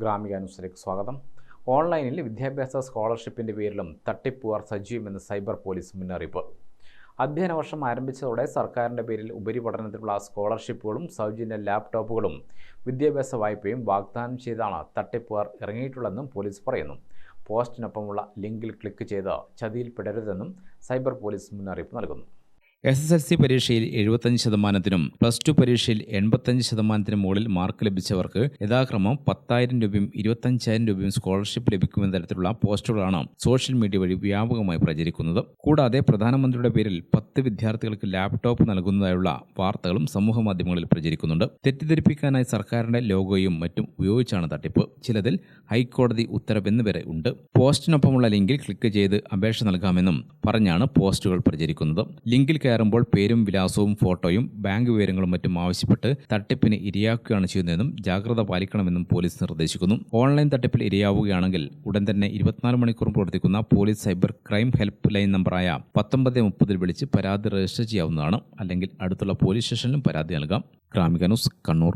ഗ്രാമിക ന്യൂസിലേക്ക് സ്വാഗതം. ഓൺലൈനിൽ വിദ്യാഭ്യാസ സ്കോളർഷിപ്പിന്റെ പേരിലും തട്ടിപ്പുകാർ സജീവമെന്ന് സൈബർ പോലീസ് മുന്നറിയിപ്പ്. അധ്യയന വർഷം ആരംഭിച്ചതോടെ സർക്കാരിന്റെ പേരിൽ ഉപരിപഠനത്തിനുള്ള സ്കോളർഷിപ്പുകളും സൗജന്യ ലാപ്ടോപ്പുകളും വിദ്യാഭ്യാസ വായ്പയും വാഗ്ദാനം ചെയ്താണ് തട്ടിപ്പുകാർ ഇറങ്ങിയിട്ടുള്ളതെന്നും പോലീസ് പറയുന്നു. പോസ്റ്റിനൊപ്പമുള്ള ലിങ്കിൽ ക്ലിക്ക് ചെയ്ത് ചതിയിൽപ്പെടരുതെന്നും സൈബർ പോലീസ് മുന്നറിയിപ്പ് നൽകുന്നു. എസ് എസ് എൽ സി പരീക്ഷയിൽ എഴുപത്തഞ്ച് ശതമാനത്തിനും പ്ലസ് ടു പരീക്ഷയിൽ എൺപത്തഞ്ച് ശതമാനത്തിനും മുകളിൽ മാർക്ക് ലഭിച്ചവർക്ക് യഥാക്രമം പത്തായിരം രൂപയും ഇരുപത്തഞ്ചായിരം രൂപയും സ്കോളർഷിപ്പ് ലഭിക്കുമെന്ന തരത്തിലുള്ള പോസ്റ്ററുകളാണ് സോഷ്യൽ മീഡിയ വഴി വ്യാപകമായി പ്രചരിക്കുന്നത്. കൂടാതെ പ്രധാനമന്ത്രിയുടെ പേരിൽ പത്ത് വിദ്യാർത്ഥികൾക്ക് ലാപ്ടോപ്പ് നൽകുന്നതായുള്ള വാർത്തകളും സമൂഹ മാധ്യമങ്ങളിൽ പ്രചരിക്കുന്നുണ്ട്. തെറ്റിദ്ധരിപ്പിക്കാനായി സർക്കാരിന്റെ ലോഗോയും മറ്റും ഉപയോഗിച്ചാണ് തട്ടിപ്പ്. ചിലതിൽ ഹൈക്കോടതി ഉത്തരവെന്ന് വരെ ഉണ്ട്. പോസ്റ്റിനൊപ്പമുള്ള ലിങ്കിൽ ക്ലിക്ക് ചെയ്ത് അപേക്ഷ നൽകാമെന്നും പറഞ്ഞാണ് പോസ്റ്റുകൾ പ്രചരിക്കുന്നത്. ലിങ്കിൽ കയറുമ്പോൾ പേരും വിലാസവും ഫോട്ടോയും ബാങ്ക് വിവരങ്ങളും മറ്റും ആവശ്യപ്പെട്ട് തട്ടിപ്പിന് ഇരയാക്കുകയാണ് ചെയ്യുന്നതെന്നും ജാഗ്രത പാലിക്കണമെന്നും പോലീസ് നിർദ്ദേശിക്കുന്നു. ഓൺലൈൻ തട്ടിപ്പിൽ ഇരയാവുകയാണെങ്കിൽ ഉടൻ തന്നെ ഇരുപത്തിനാല് മണിക്കൂറും പ്രവർത്തിക്കുന്ന police cyber crime help line നമ്പറായ പത്തൊമ്പത് മുപ്പതിൽ വിളിച്ച് പരാതി രജിസ്റ്റർ ചെയ്യാവുന്നതാണ്. അല്ലെങ്കിൽ അടുത്തുള്ള പോലീസ് സ്റ്റേഷനിലും പരാതി നൽകാം. ഗ്രാമിക ന്യൂസ് കണ്ണൂർ.